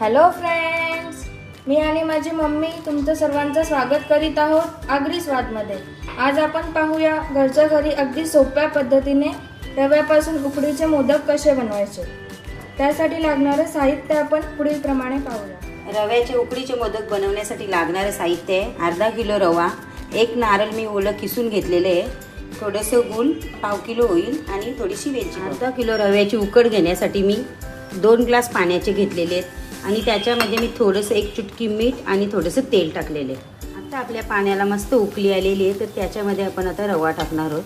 Hello friends मी आणि माझी mummy तुमचं सर्वांचं स्वागत करीत आहोत आगरी स्वादमध्ये. आज आपण पाहूया घरच्या घरी अगदी सोप्या पद्धतीने रव्यापासून उकडीचे मोदक कसे बनवायचे. त्यासाठी लागणारं साहित्य आपण पुढील प्रमाणे पाहूया. रव्याचे उकडीचे मोदक बनवण्यासाठी लागणारे साहित्य आहे. अर्धा किलो रवा एक नारळ मी ओलं किसून घेतलेले आहे. थोडंसं गुळ पाव किलो होईल आणि थोडीशी वेलची अर्धा किलो रव्याची उकड घेण्यासाठी मी दोन ग्लास पाण्याचे घेतलेले आहेत. आणि त्याच्यामध्ये मी थोडंसं एक चुटकी मीठ आणि थोडंसं तेल टाकलेले आहे. आता आपल्या पाण्याला मस्त उकळी आलेली आहे तर त्याच्यामध्ये आपण आता रवा टाकणार आहोत.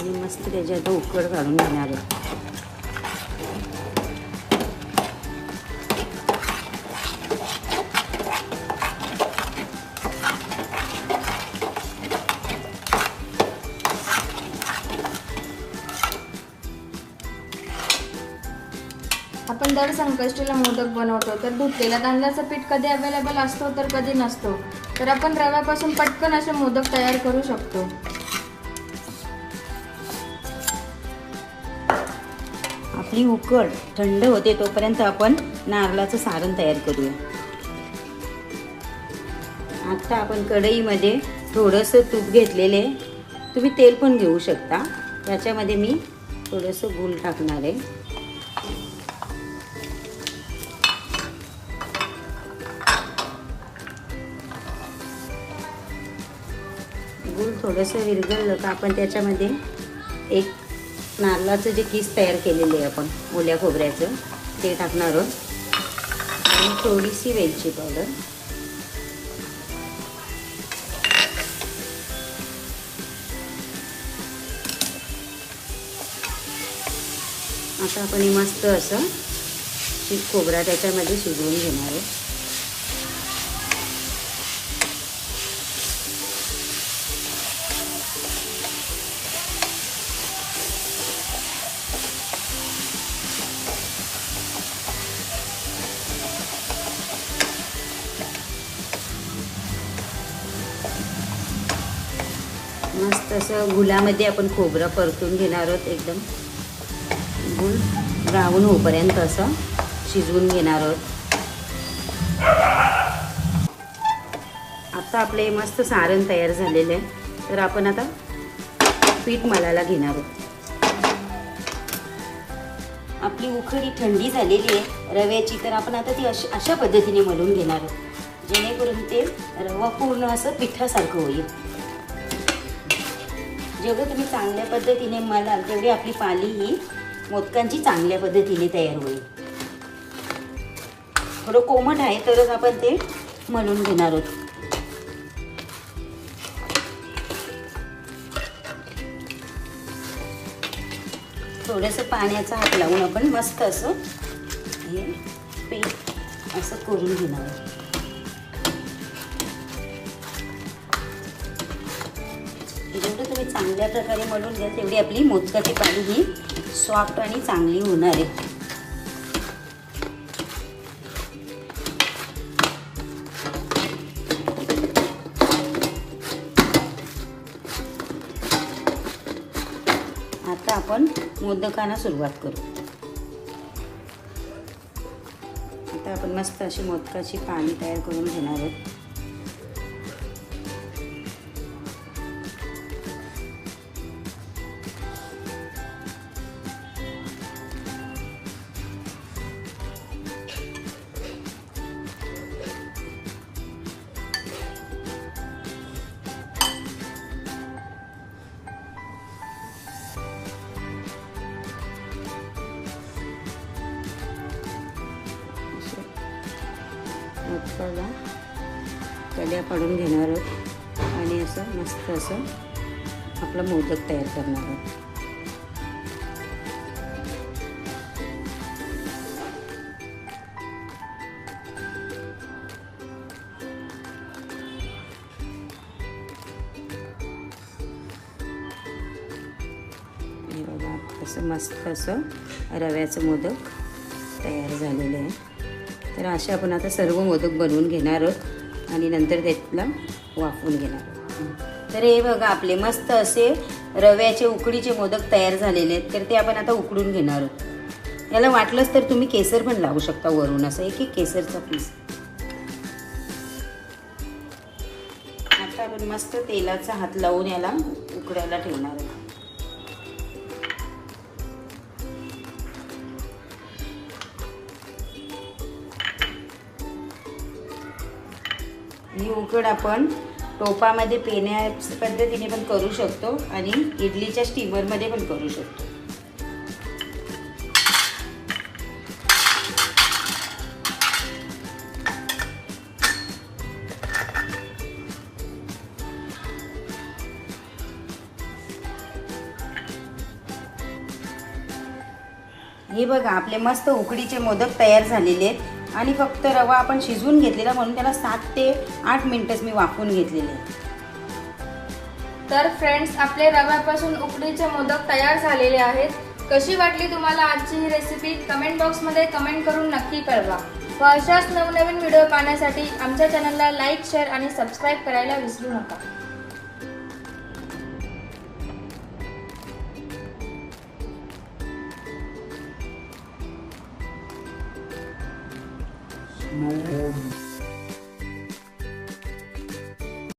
आणि मस्त त्याच्यात उकड काढून घेणार आहे आपण दर संकष्टीला मोदक बनवतो तर धुतलेल्या तांदळाचं पीठ कधी अवेलेबल असतो तर कधी नसतो. तर आपण रव्यापासून पटकन असे मोदक तयार करू शकतो. आपली उकड थंड होते तोपर्यंत आपण नारळाचं सारण तयार करूया. आता आपण कढईमध्ये थोडंसं तूप घेतलेले. तुम्ही तेल पण घेऊ शकता. त्याच्यामध्ये मी थोडंसं गुल टाकणार आहे. गूळ थोडंसं विरघळलं का आपण त्याच्यामध्ये एक नारळाचं जे किस तयार केलेले आहे आपण ओल्या खोबऱ्याचं ते टाकणार आहोत. आणि थोडीशी वेलची पावडर. आता आपण हे मस्त असं खोबरा त्याच्यामध्ये शिजवून घेणार आहे तसं गुलामध्ये आपण खोबरं परतून घेणार आहोत एकदम. गुळ ब्राऊन होईपर्यंत असं शिजवून घेणार आहोत. आता आपले मस्त सारण तयार झालेले आहे. तर आपण आता पीठ मळायला घेणार आहोत. आपली उखडी थंडी झालेली आहे. रव्याची तर आपण आता ती अशा अशा पद्धतीने मळून घेणार आहोत. जेणेकरून ते रवा पूर्ण असं पिठासारखं होईल. जेवढं तुम्ही चांगल्या पद्धतीने मलाल तेवढी आपली पाली ही मोदकांची चांगल्या पद्धतीने तयार होईल. थोडं कोमट आहे तरच आपण ते मलून घेणार आहोत. थोडंसं पाण्याचा हात लावून आपण मस्त असं हे पीठ असं करून घेणार आहोत. चांगल्या प्रकारे मळून घ्याल तेवढी आपली मोदकाची पाणी ही सॉफ्ट आणि चांगली होणार आहे. आता आपण मोदकांना सुरुवात करू. आता आपण मस्त अशी मोदकाची पाणी तयार करून घेणार आहोत. मोदकाला कड्या पाडून घेणार आहोत. आणि असं मस्त असं आपला मोदक तयार करणार आहोत. असं मस्त असं रव्याचं मोदक तयार झालेलं आहे. तर असे आपण आता सर्व मोदक बनवून घेणार आहोत आणि नंतर त्यातला वाफवून घेणार आहोत. तर हे बघा आपले मस्त असे रव्याचे उकडीचे मोदक तयार झालेले आहेत. तर ते आपण आता उकडून घेणार आहोत. याला वाटलंच तर तुम्ही केसर पण लावू शकता वरून असं एक एक केसरचा पीस. आता आपण मस्त तेलाचा हात लावून याला उकडायला ठेवणार आहोत. ही उकड आपण टोपामध्ये पेण्या पद्धतीने पण करू शकतो आणि इडलीच्या स्टीमरमध्ये पण करू शकतो. हे बघा आपले मस्त उकडीचे मोदक तयार झालेले आहेत. आणि फक्त रवा आपण शिजवून घेतलेला म्हणून त्याला सात ते आठ मिनिटच मी वाफून घेतलेले. तर फ्रेंड्स आपले रव्यापासून उकडीचे मोदक तयार झालेले आहेत. कशी वाटली तुम्हाला आजची ही रेसिपी कमेंट बॉक्समध्ये कमेंट करून नक्की कळवा. व अशाच नवनवीन व्हिडिओ पाहण्यासाठी आमच्या चॅनलला लाईक शेअर आणि सबस्क्राईब करायला विसरू नका. Nossa.